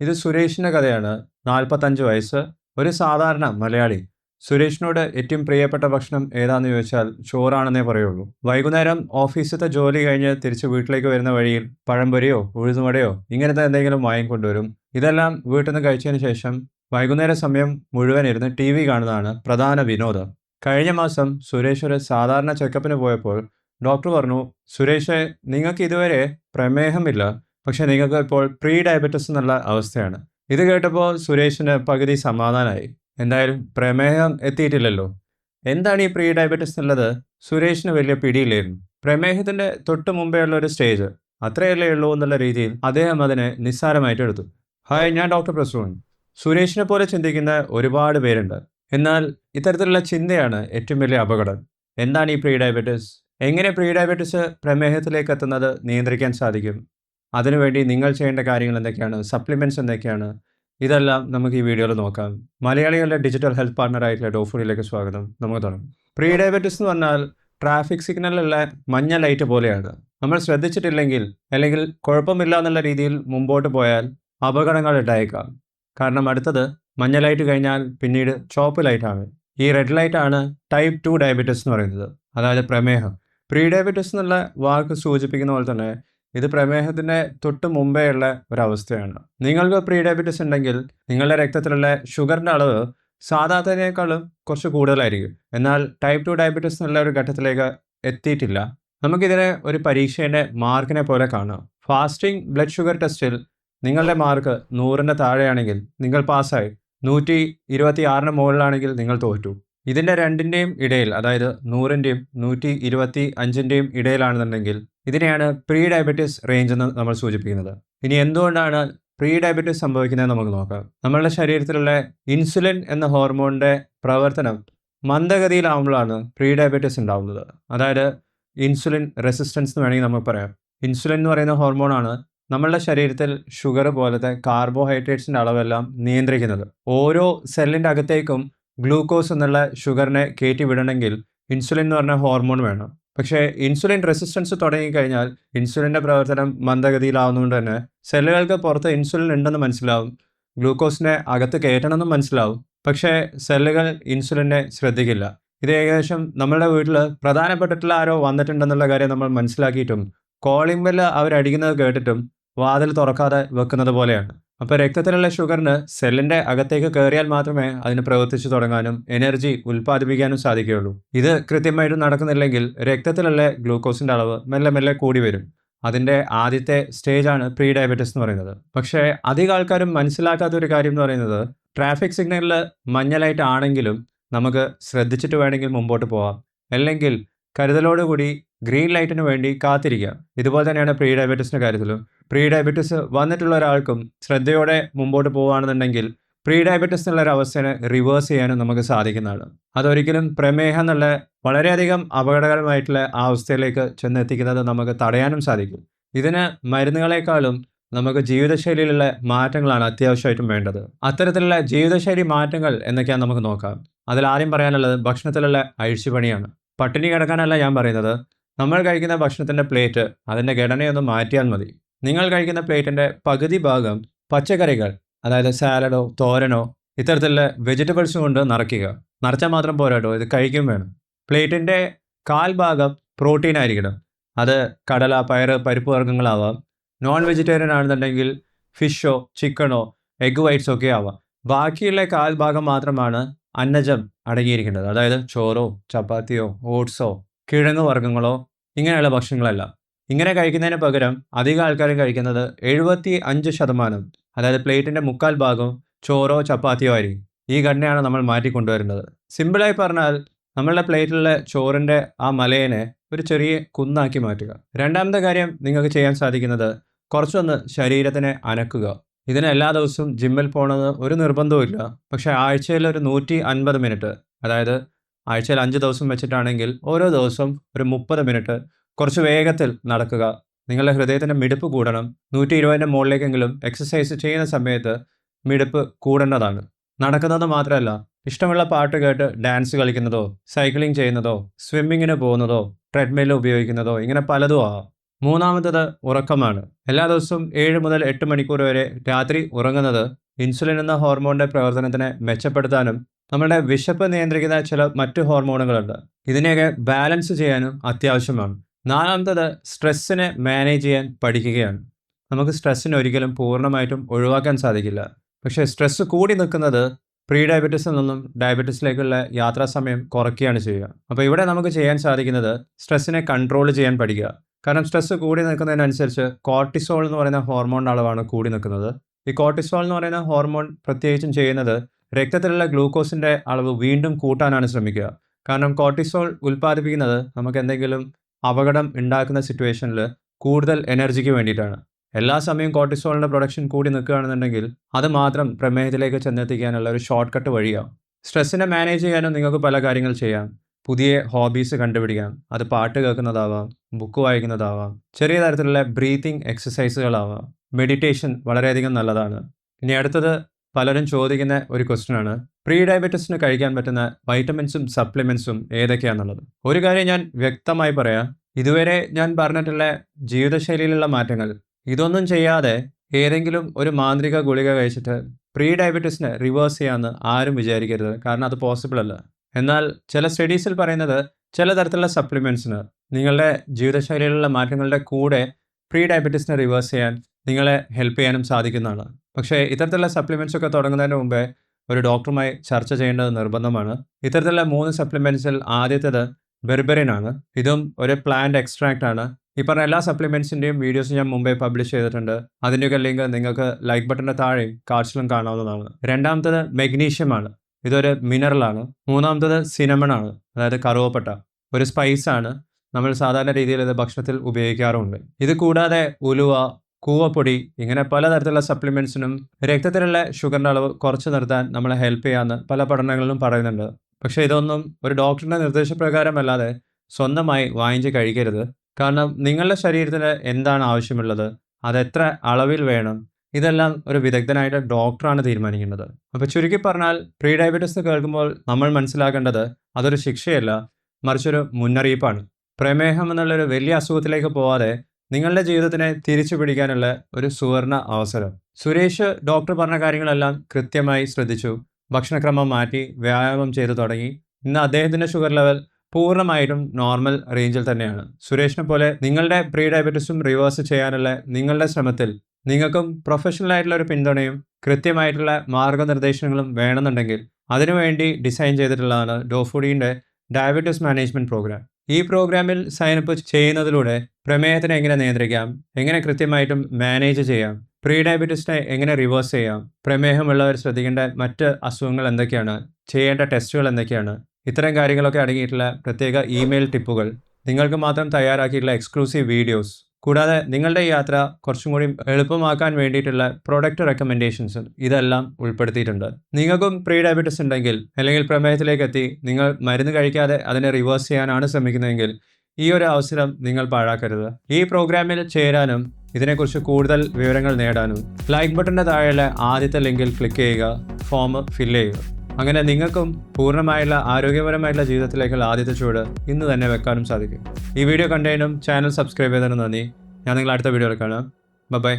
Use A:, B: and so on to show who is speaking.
A: ഇത് സുരേഷിന്റെ കഥയാണ്. നാൽപ്പത്തഞ്ച് വയസ്സ്. ഒരു സാധാരണ മലയാളി. സുരേഷിനോട് ഏറ്റവും പ്രിയപ്പെട്ട ഭക്ഷണം ഏതാണെന്ന് ചോദിച്ചാൽ ചോറാണെന്നേ പറയുള്ളൂ. വൈകുന്നേരം ഓഫീസിലത്തെ ജോലി കഴിഞ്ഞ് തിരിച്ച് വീട്ടിലേക്ക് വരുന്ന വഴിയിൽ പഴംപൊരിയോ ഉഴുന്നുവടയോ ഇങ്ങനത്തെ എന്തെങ്കിലും വാങ്ങിക്കൊണ്ടുവരും ഇതെല്ലാം വീട്ടിൽ നിന്ന് കഴിച്ചതിന് ശേഷം വൈകുന്നേര സമയം മുഴുവൻ ഇരുന്ന് ടി വി കാണുന്നതാണ് പ്രധാന വിനോദം. കഴിഞ്ഞ മാസം സുരേഷ് ഒരു സാധാരണ ചെക്കപ്പിന് പോയപ്പോൾ ഡോക്ടർ പറഞ്ഞു സുരേഷ് നിങ്ങൾക്ക് ഇതുവരെ പ്രമേഹമില്ല. പക്ഷെ നിങ്ങൾക്ക് ഇപ്പോൾ പ്രീ ഡയബറ്റിസ് എന്നുള്ള അവസ്ഥയാണ്. ഇത് കേട്ടപ്പോൾ സുരേഷിന് പകുതി സമാധാനമായി എന്തായാലും പ്രമേഹം എത്തിയിട്ടില്ലല്ലോ. എന്താണ് ഈ പ്രീ ഡയബറ്റിസ് എന്നുള്ളത് സുരേഷിന് വലിയ പിടിയില്ലായിരുന്നു. പ്രമേഹത്തിന്റെ തൊട്ട് മുമ്പേ ഉള്ള ഒരു സ്റ്റേജ് അത്രയല്ലേ ഉള്ളൂ എന്നുള്ള രീതിയിൽ അദ്ദേഹം അതിനെ നിസ്സാരമായിട്ട് എടുത്തു. ഹായ് ഞാൻ ഡോക്ടർ പ്രസൂൺ. സുരേഷിനെ പോലെ ചിന്തിക്കുന്ന ഒരുപാട് പേരുണ്ട്. എന്നാൽ ഇത്തരത്തിലുള്ള ചിന്തയാണ് ഏറ്റവും വലിയ അപകടം. എന്താണ് ഈ പ്രീ ഡയബറ്റിസ് എങ്ങനെ പ്രീ ഡയബറ്റിസ് പ്രമേഹത്തിലേക്ക് എത്തുന്നത് നിയന്ത്രിക്കാൻ സാധിക്കും? അതിനുവേണ്ടി നിങ്ങൾ ചെയ്യേണ്ട കാര്യങ്ങൾ എന്തൊക്കെയാണ്? സപ്ലിമെന്റ്സ് എന്തൊക്കെയാണ്? ഇതെല്ലാം നമുക്ക് ഈ വീഡിയോയിൽ നോക്കാം. മലയാളികളുടെ ഡിജിറ്റൽ ഹെൽത്ത് പാർട്ണറായിട്ടുള്ള ഡോഫുഡിലേക്ക് സ്വാഗതം. നമുക്ക് തുടങ്ങാം. പ്രീ ഡയബറ്റിസ് എന്ന് പറഞ്ഞാൽ ട്രാഫിക് സിഗ്നലുള്ള മഞ്ഞ ലൈറ്റ് പോലെയാണ്. നമ്മൾ ശ്രദ്ധിച്ചിട്ടില്ലെങ്കിൽ അല്ലെങ്കിൽ കുഴപ്പമില്ല എന്നുള്ള രീതിയിൽ മുമ്പോട്ട് പോയാൽ അപകടങ്ങൾ ഉണ്ടായേക്കാം. കാരണം അടുത്തത് മഞ്ഞ ലൈറ്റ് കഴിഞ്ഞാൽ പിന്നീട് ചോപ്പ് ലൈറ്റാണ് ഈ റെഡ് ലൈറ്റ് ആണ് ടൈപ്പ് ടു ഡയബറ്റിസ് എന്ന് പറയുന്നത്. അതായത് പ്രമേഹം. പ്രീ ഡയബറ്റിസ് എന്നുള്ള വാക്ക് സൂചിപ്പിക്കുന്ന പോലെ തന്നെ ഇത് പ്രമേഹത്തിന്റെ തൊട്ട് മുമ്പേ ഉള്ള ഒരവസ്ഥയാണ്. നിങ്ങൾക്ക് പ്രീ ഡയബറ്റിസ് ഉണ്ടെങ്കിൽ നിങ്ങളുടെ രക്തത്തിലുള്ള ഷുഗറിന്റെ അളവ് സാധാരണയേക്കാളും കുറച്ച് കൂടുതലായിരിക്കും. എന്നാൽ ടൈപ്പ് ടു ഡയബറ്റിസ് എന്നുള്ള ഒരു ഘട്ടത്തിലേക്ക് എത്തിയിട്ടില്ല. നമുക്കിതിനെ ഒരു പരീക്ഷേന്റെ മാർക്കിനെ പോലെ കാണാം. ഫാസ്റ്റിംഗ് ബ്ലഡ് ഷുഗർ ടെസ്റ്റിൽ നിങ്ങളുടെ മാർക്ക് നൂറിന്റെ താഴെയാണെങ്കിൽ നിങ്ങൾ പാസ്സായി. നൂറ്റി ഇരുപത്തി ആറിന് മുകളിലാണെങ്കിൽ നിങ്ങൾ തോറ്റു. ഇതിന്റെ രണ്ടിന്റെയും ഇടയിൽ അതായത് നൂറിന്റെയും നൂറ്റി ഇരുപത്തി അഞ്ചിന്റെയും ഇടയിലാണെന്നുണ്ടെങ്കിൽ ഇതിനെയാണ് പ്രീ ഡയബറ്റിസ് റേഞ്ച് എന്ന് നമ്മൾ സൂചിപ്പിക്കുന്നത്. ഇനി എന്തുകൊണ്ടാണ് പ്രീ ഡയബറ്റിസ് സംഭവിക്കുന്നത് നമുക്ക് നോക്കാം. നമ്മളുടെ ശരീരത്തിലുള്ള ഇൻസുലിൻ എന്ന ഹോർമോണിന്റെ പ്രവർത്തനം മന്ദഗതിയിലാവുമ്പോഴാണ് പ്രീ ഡയബറ്റിസ് ഉണ്ടാവുന്നത്. അതായത് ഇൻസുലിൻ റെസിസ്റ്റൻസ് എന്ന് വേണമെങ്കിൽ നമുക്ക് പറയാം. ഇൻസുലിൻ എന്ന് പറയുന്ന ഹോർമോണാണ് നമ്മളുടെ ശരീരത്തിൽ ഷുഗർ പോലത്തെ കാർബോഹൈഡ്രേറ്റ്സിന്റെ അളവെല്ലാം നിയന്ത്രിക്കുന്നത്. ഓരോ സെല്ലിന്റെ അകത്തേക്കും ഗ്ലൂക്കോസ് എന്നുള്ള ഷുഗറിനെ കയറ്റി വിടണമെങ്കിൽ ഇൻസുലിൻ എന്ന് പറഞ്ഞ ഹോർമോൺ വേണം. പക്ഷേ ഇൻസുലിൻ റെസിസ്റ്റൻസ് തുടങ്ങിക്കഴിഞ്ഞാൽ ഇൻസുലിന്റെ പ്രവർത്തനം മന്ദഗതിയിലാവുന്നതുകൊണ്ട് തന്നെ സെല്ലുകൾക്ക് പുറത്ത് ഇൻസുലിൻ ഉണ്ടെന്ന് മനസ്സിലാവും. ഗ്ലൂക്കോസിനെ അകത്ത് കയറ്റണമെന്നും മനസ്സിലാവും. പക്ഷേ സെല്ലുകൾ ഇൻസുലിനെ ശ്രദ്ധിക്കില്ല. ഇത് ഏകദേശം നമ്മളുടെ വീട്ടിൽ പ്രധാനപ്പെട്ടിട്ടുള്ള ആരോ വന്നിട്ടുണ്ടെന്നുള്ള കാര്യം നമ്മൾ മനസ്സിലാക്കിയിട്ടും കോളിംഗ് ബെല്ല് അവരടിക്കുന്നത് കേട്ടിട്ടും വാതിൽ തുറക്കാതെ വെക്കുന്നത് പോലെയാണ്. അപ്പോൾ രക്തത്തിലുള്ള ഷുഗറിന് സെല്ലിന്റെ അകത്തേക്ക് കയറിയാൽ മാത്രമേ അതിന് പ്രവർത്തിച്ചു തുടങ്ങാനും എനർജി ഉൽപ്പാദിപ്പിക്കാനും സാധിക്കുകയുള്ളൂ. ഇത് കൃത്യമായിട്ട് നടക്കുന്നില്ലെങ്കിൽ രക്തത്തിലുള്ള ഗ്ലൂക്കോസിന്റെ അളവ് മെല്ലെ മെല്ലെ കൂടി വരും. അതിന്റെ ആദ്യത്തെ സ്റ്റേജാണ് പ്രീ ഡയബറ്റിസ് എന്ന് പറയുന്നത്. പക്ഷേ അധികം ആൾക്കാരും മനസ്സിലാക്കാത്ത ഒരു കാര്യം എന്ന് പറയുന്നത് ട്രാഫിക് സിഗ്നലിൽ മഞ്ഞ ലൈറ്റ് ആണെങ്കിലും നമുക്ക് ശ്രദ്ധിച്ചിട്ട് വേണമെങ്കിൽ മുമ്പോട്ട് പോവാം. അല്ലെങ്കിൽ കരുതലോടുകൂടി ഗ്രീൻ ലൈറ്റിന് വേണ്ടി കാത്തിരിക്കുക. ഇതുപോലെ തന്നെയാണ് പ്രീ ഡയബറ്റീസിന്റെ കാര്യത്തിലും. പ്രീ ഡയബറ്റിസ് വന്നിട്ടുള്ള ഒരാൾക്കും ശ്രദ്ധയോടെ മുമ്പോട്ട് പോവുകയാണെന്നുണ്ടെങ്കിൽ പ്രീ ഡയബറ്റിസ് എന്നുള്ള ഒരു അവസ്ഥയെ റിവേഴ്സ് ചെയ്യാനും നമുക്ക് സാധിക്കുന്നതാണ്. അതൊരിക്കലും പ്രമേഹം എന്നുള്ള വളരെയധികം അപകടകരമായിട്ടുള്ള ആ അവസ്ഥയിലേക്ക് ചെന്നെത്തിക്കുന്നത് നമുക്ക് തടയാനും സാധിക്കും. ഇതിന് മരുന്നുകളെക്കാളും നമുക്ക് ജീവിതശൈലിയിലുള്ള മാറ്റങ്ങളാണ് അത്യാവശ്യമായിട്ടും വേണ്ടത്. അത്തരത്തിലുള്ള ജീവിതശൈലി മാറ്റങ്ങൾ എന്നൊക്കെയാണ് നമുക്ക് നോക്കാം. അതിൽ ആദ്യം പറയാനുള്ളത് ഭക്ഷണത്തിലുള്ള അഴിച്ചുപണിയാണ്. പട്ടിണി കിടക്കാനല്ല ഞാൻ പറയുന്നത്. നമ്മൾ കഴിക്കുന്ന ഭക്ഷണത്തിന്റെ പ്ലേറ്റ് അതിന്റെ ഘടനയൊന്ന് മാറ്റിയാൽ മതി. നിങ്ങൾ കഴിക്കുന്ന പ്ലേറ്റിന്റെ പകുതി ഭാഗം പച്ചക്കറികൾ അതായത് സാലഡോ തോരനോ ഇത്തരത്തിലുള്ള വെജിറ്റബിൾസ് കൊണ്ട് നിറയ്ക്കുക. നിറച്ചാൽ മാത്രം പോരാട്ടോ ഇത് കഴിക്കും വേണം. പ്ലേറ്റിന്റെ കാൽ ഭാഗം പ്രോട്ടീൻ ആയിരിക്കണം. അത് കടല പയറ് പരിപ്പ് വർഗങ്ങളാവാം. നോൺ വെജിറ്റേറിയൻ ആണെന്നുണ്ടെങ്കിൽ ഫിഷോ ചിക്കനോ എഗ് വൈറ്റ്സ് ഒക്കെ ആവാം. ബാക്കിയുള്ള കാൽ ഭാഗം മാത്രമാണ് അന്നജം അടങ്ങിയിരിക്കേണ്ടത് അതായത് ചോറോ ചപ്പാത്തിയോ ഓട്സോ കിഴങ്ങ് വർഗങ്ങളോ ഇങ്ങനെയുള്ള ഭക്ഷണങ്ങളല്ല. ഇങ്ങനെ കഴിക്കുന്നതിന് പകരം അധികം ആൾക്കാരും കഴിക്കുന്നത് എഴുപത്തി അഞ്ച് ശതമാനം അതായത് പ്ലേറ്റിന്റെ മുക്കാൽ ഭാഗം ചോറോ ചപ്പാത്തിയോ ആയിരിക്കും. ഈ ഘടനയാണ് നമ്മൾ മാറ്റിക്കൊണ്ടുവരുന്നത് സിമ്പിളായി പറഞ്ഞാൽ നമ്മളുടെ പ്ലേറ്റിലെ ചോറിന്റെ ആ മലയനെ ഒരു ചെറിയ കുന്നാക്കി മാറ്റുക. രണ്ടാമത്തെ കാര്യം നിങ്ങൾക്ക് ചെയ്യാൻ സാധിക്കുന്നത് കുറച്ചൊന്ന് ശരീരത്തിനെ അനക്കുക. ഇതിന് എല്ലാ ദിവസവും ജിമ്മിൽ പോകണമെന്ന് ഒരു നിർബന്ധവുമില്ല. പക്ഷേ ആഴ്ചയിൽ ഒരു നൂറ്റി അൻപത് മിനിറ്റ് അതായത് ആഴ്ചയിൽ അഞ്ച് ദിവസം വെച്ചിട്ടാണെങ്കിൽ ഓരോ ദിവസവും ഒരു മുപ്പത് മിനിറ്റ് കുറച്ച് വേഗത്തിൽ നടക്കുക. നിങ്ങളുടെ ഹൃദയത്തിന്റെ മിടുപ്പ് കൂടണം. നൂറ്റി ഇരുപതിന്റെ മുകളിലേക്കെങ്കിലും എക്സസൈസ് ചെയ്യുന്ന സമയത്ത് മിടുപ്പ് കൂടേണ്ടതാണ്. നടക്കുന്നത് മാത്രമല്ല ഇഷ്ടമുള്ള പാട്ട് കേട്ട് ഡാൻസ് കളിക്കുന്നതോ സൈക്ലിംഗ് ചെയ്യുന്നതോ സ്വിമ്മിങ്ങിന് പോകുന്നതോ ട്രെഡ്മിൽ ഉപയോഗിക്കുന്നതോ ഇങ്ങനെ പലതും ആവാം. മൂന്നാമത്തത് ഉറക്കമാണ്. എല്ലാ ദിവസവും ഏഴ് മുതൽ എട്ട് മണിക്കൂർ വരെ രാത്രി ഉറങ്ങുന്നത് ഇൻസുലിൻ എന്ന ഹോർമോണിന്റെ പ്രവർത്തനത്തിനെ മെച്ചപ്പെടുത്താനും നമ്മുടെ വിശപ്പ് നിയന്ത്രിക്കുന്ന ചില മറ്റ് ഹോർമോണുകളുണ്ട്. ഇതിനെയൊക്കെ ബാലൻസ് ചെയ്യാനും അത്യാവശ്യമാണ്. നാലാമത്തത് സ്ട്രെസ്സിനെ മാനേജ് ചെയ്യാൻ പഠിക്കുകയാണ്. നമുക്ക് സ്ട്രെസ്സിനെ ഒരിക്കലും പൂർണമായിട്ടും ഒഴിവാക്കാൻ സാധിക്കില്ല. പക്ഷേ സ്ട്രെസ്സ് കൂടി നിൽക്കുന്നത് പ്രീ ഡയബറ്റീസിൽ നിന്നും ഡയബറ്റീസിലേക്കുള്ള യാത്രാ സമയം കുറയ്ക്കുകയാണ് ചെയ്യുക. അപ്പോൾ ഇവിടെ നമുക്ക് ചെയ്യാൻ സാധിക്കുന്നത് സ്ട്രെസ്സിനെ കൺട്രോൾ ചെയ്യാൻ പഠിക്കുക. കാരണം സ്ട്രെസ്സ് കൂടി നിൽക്കുന്നതിനനുസരിച്ച് കോർട്ടിസോൾ എന്ന് പറയുന്ന ഹോർമോണിന്റെ അളവാണ് കൂടി നിൽക്കുന്നത്. ഈ കോർട്ടിസോൾ എന്ന് പറയുന്ന ഹോർമോൺ പ്രത്യേകിച്ചും ചെയ്യുന്നത് രക്തത്തിലുള്ള ഗ്ലൂക്കോസിന്റെ അളവ് വീണ്ടും കൂട്ടാനാണ് ശ്രമിക്കുക. കാരണം കോർട്ടിസോൾ ഉൽപ്പാദിപ്പിക്കുന്നത് നമുക്ക് എന്തെങ്കിലും അപകടം ഉണ്ടാക്കുന്ന സിറ്റുവേഷനിൽ കൂടുതൽ എനർജിക്ക് വേണ്ടിയിട്ടാണ്. എല്ലാ സമയവും കോർട്ടിസോളിന്റെ പ്രൊഡക്ഷൻ കൂടി നിൽക്കുകയാണെന്നുണ്ടെങ്കിൽ അത് മാത്രം പ്രമേഹത്തിലേക്ക് ചെന്നെത്തിക്കാനുള്ള ഒരു ഷോർട്ട് കട്ട് വഴിയാവും. സ്ട്രെസ്സിനെ മാനേജ് ചെയ്യാനും നിങ്ങൾക്ക് പല കാര്യങ്ങൾ ചെയ്യാം. പുതിയ ഹോബീസ് കണ്ടുപിടിക്കാം. അത് പാട്ട് കേൾക്കുന്നതാവാം ബുക്ക് വായിക്കുന്നതാവാം ചെറിയ തരത്തിലുള്ള ബ്രീത്തിങ് എക്സസൈസുകളാവാം മെഡിറ്റേഷൻ വളരെയധികം നല്ലതാണ്. ഇനി അടുത്തത് പലരും ചോദിക്കുന്ന ഒരു ക്വസ്റ്റ്യൻ ആണ്. പ്രീ ഡയബറ്റിസിന് കഴിക്കാൻ പറ്റുന്ന വൈറ്റമിൻസും സപ്ലിമെൻസും ഏതൊക്കെയാണെന്നുള്ളത് ഒരു കാര്യം ഞാൻ വ്യക്തമായി പറയാം. ഇതുവരെ ഞാൻ പറഞ്ഞിട്ടുള്ള ജീവിതശൈലിയിലുള്ള മാറ്റങ്ങൾ ഇതൊന്നും ചെയ്യാതെ ഏതെങ്കിലും ഒരു മാന്ത്രിക ഗുളിക കഴിച്ചിട്ട് പ്രീ ഡയബറ്റീസിനെ റിവേഴ്സ് ചെയ്യാമെന്ന് ആരും വിചാരിക്കരുത്. കാരണം അത് പോസിബിൾ അല്ല. എന്നാൽ ചില സ്റ്റഡീസിൽ പറയുന്നത് ചില തരത്തിലുള്ള സപ്ലിമെൻസിന് നിങ്ങളുടെ ജീവിതശൈലിയിലുള്ള മാറ്റങ്ങളുടെ കൂടെ പ്രീ ഡയബറ്റീസിനെ റിവേഴ്സ് ചെയ്യാൻ നിങ്ങളെ ഹെൽപ്പ് ചെയ്യാനും സാധിക്കുന്നതാണ്. പക്ഷേ ഇത്തരത്തിലുള്ള സപ്ലിമെന്റ്സ് ഒക്കെ തുടങ്ങുന്നതിന് മുമ്പേ ഒരു ഡോക്ടറുമായി ചർച്ച ചെയ്യേണ്ടത് നിർബന്ധമാണ്. ഇത്തരത്തിലുള്ള മൂന്ന് സപ്ലിമെന്റ്സിൽ ആദ്യത്തേത് ബെർബെറിൻ ആണ്. ഇതും ഒരു പ്ലാന്റ് എക്സ്ട്രാക്റ്റ് ആണ്. ഈ പറഞ്ഞ എല്ലാ സപ്ലിമെന്റ്സിന്റെയും വീഡിയോസ് ഞാൻ മുമ്പേ പബ്ലിഷ് ചെയ്തിട്ടുണ്ട്. അതിന്റെയൊക്കെ ലിങ്ക് നിങ്ങൾക്ക് ലൈക്ക് ബട്ടന്റെ താഴെയും കാർഡ്സിലും കാണാവുന്നതാണ്. രണ്ടാമത്തത് മെഗ്നീഷ്യം ആണ്. ഇതൊരു മിനറലാണ് മൂന്നാമത്തത് സിനമൺ ആണ്. അതായത് കറുവപ്പട്ട. ഒരു സ്പൈസാണ് നമ്മൾ സാധാരണ രീതിയിൽ ഇത് ഭക്ഷണത്തിൽ ഉപയോഗിക്കാറുണ്ട്. ഇത് കൂടാതെ ഉലുവ കൂവപ്പൊടി ഇങ്ങനെ പലതരത്തിലുള്ള സപ്ലിമെന്റ്സിനും രക്തത്തിലുള്ള ഷുഗറിന്റെ അളവ് കുറച്ച് നിർത്താൻ നമ്മളെ ഹെൽപ്പ് ചെയ്യാമെന്ന് പല പഠനങ്ങളിലും പറയുന്നുണ്ട്. പക്ഷേ ഇതൊന്നും ഒരു ഡോക്ടറിന്റെ നിർദ്ദേശപ്രകാരമല്ലാതെ സ്വന്തമായി വാങ്ങിച്ച് കഴിക്കരുത്. കാരണം നിങ്ങളുടെ ശരീരത്തിന് എന്താണ് ആവശ്യമുള്ളത് അതെത്ര അളവിൽ വേണം ഇതെല്ലാം ഒരു വിദഗ്ധനായിട്ട് ഡോക്ടറാണ് തീരുമാനിക്കേണ്ടത് അപ്പോൾ ചുരുക്കി പറഞ്ഞാൽ പ്രീ ഡയബറ്റീസ് കേൾക്കുമ്പോൾ നമ്മൾ മനസ്സിലാക്കേണ്ടത് അതൊരു ശിക്ഷയല്ല മറിച്ചൊരു മുന്നറിയിപ്പാണ്. പ്രമേഹം എന്നുള്ളൊരു വലിയ അസുഖത്തിലേക്ക് പോവാതെ നിങ്ങളുടെ ജീവിതത്തിനെ തിരിച്ചു പിടിക്കാനുള്ള ഒരു സുവർണ അവസരം. സുരേഷ് ഡോക്ടർ പറഞ്ഞ കാര്യങ്ങളെല്ലാം കൃത്യമായി ശ്രദ്ധിച്ചു. ഭക്ഷണക്രമം മാറ്റി വ്യായാമം ചെയ്തു തുടങ്ങി. ഇന്ന് അദ്ദേഹത്തിന്റെ ഷുഗർ ലെവൽ പൂർണമായിട്ടും നോർമൽ റേഞ്ചിൽ തന്നെയാണ്. സുരേഷിനെ പോലെ നിങ്ങളുടെ പ്രീ ഡയബറ്റിസും റിവേഴ്സ് ചെയ്യാനുള്ള നിങ്ങളുടെ ശ്രമത്തിൽ നിങ്ങൾക്കും പ്രൊഫഷണൽ ആയിട്ടുള്ള ഒരു പിന്തുണയും കൃത്യമായിട്ടുള്ള മാർഗനിർദ്ദേശങ്ങളും വേണമെന്നുണ്ടെങ്കിൽ അതിനുവേണ്ടി ഡിസൈൻ ചെയ്തിട്ടുള്ളതാണ് ഡോഫുഡീന്റെ ഡയബറ്റിസ് മാനേജ്മെന്റ് പ്രോഗ്രാം ഈ പ്രോഗ്രാമിൽ സൈനപ്പ് ചെയ്യുന്നതിലൂടെ പ്രമേഹത്തിനെ എങ്ങനെ നിയന്ത്രിക്കാം? എങ്ങനെ കൃത്യമായിട്ടും മാനേജ് ചെയ്യാം? പ്രീ ഡയബറ്റീസിനെ എങ്ങനെ റിവേഴ്സ് ചെയ്യാം? പ്രമേഹമുള്ളവർ ശ്രദ്ധിക്കേണ്ട മറ്റ് അസുഖങ്ങൾ എന്തൊക്കെയാണ്? ചെയ്യേണ്ട ടെസ്റ്റുകൾ എന്തൊക്കെയാണ്? ഇത്തരം കാര്യങ്ങളൊക്കെ അടങ്ങിയിട്ടുള്ള പ്രത്യേക ഇമെയിൽ ടിപ്പുകൾ നിങ്ങൾക്ക് മാത്രം തയ്യാറാക്കിയിട്ടുള്ള എക്സ്ക്ലൂസീവ് വീഡിയോസ് കൂടാതെ നിങ്ങളുടെ യാത്ര കുറച്ചും കൂടി എളുപ്പമാക്കാൻ വേണ്ടിയിട്ടുള്ള പ്രൊഡക്റ്റ് റെക്കമെൻഡേഷൻസ് ഇതെല്ലാം ഉൾപ്പെടുത്തിയിട്ടുണ്ട്. നിങ്ങൾക്കും പ്രീ ഡയബറ്റിസ് ഉണ്ടെങ്കിൽ അല്ലെങ്കിൽ പ്രമേഹത്തിലേക്ക് എത്തി നിങ്ങൾ മരുന്ന് കഴിക്കാതെ അതിനെ റിവേഴ്സ് ചെയ്യാനാണ് ശ്രമിക്കുന്നതെങ്കിൽ ഈ ഒരു അവസരം നിങ്ങൾ പാഴാക്കരുത്. ഈ പ്രോഗ്രാമിൽ ചേരാനും ഇതിനെക്കുറിച്ച് കൂടുതൽ വിവരങ്ങൾ നേടാനും ലൈക്ക് ബട്ടന്റെ താഴെയുള്ള ആദ്യത്തെ ലിങ്കിൽ ക്ലിക്ക് ചെയ്യുക ഫോം ഫില്ല് ചെയ്യുക. അങ്ങനെ നിങ്ങൾക്കും പൂർണമായുള്ള ആരോഗ്യപരമായിട്ടുള്ള ജീവിതത്തിലേക്കുള്ള ആദ്യത്തെ ചുവട് ഇന്ന് തന്നെ വെക്കാനും സാധിക്കും. ഈ വീഡിയോ കണ്ടതിനും ചാനൽ സബ്സ്ക്രൈബ് ചെയ്തതിനും നന്ദി. ഞാൻ നിങ്ങൾ അടുത്ത വീഡിയോയിൽ കാണാം. ബൈ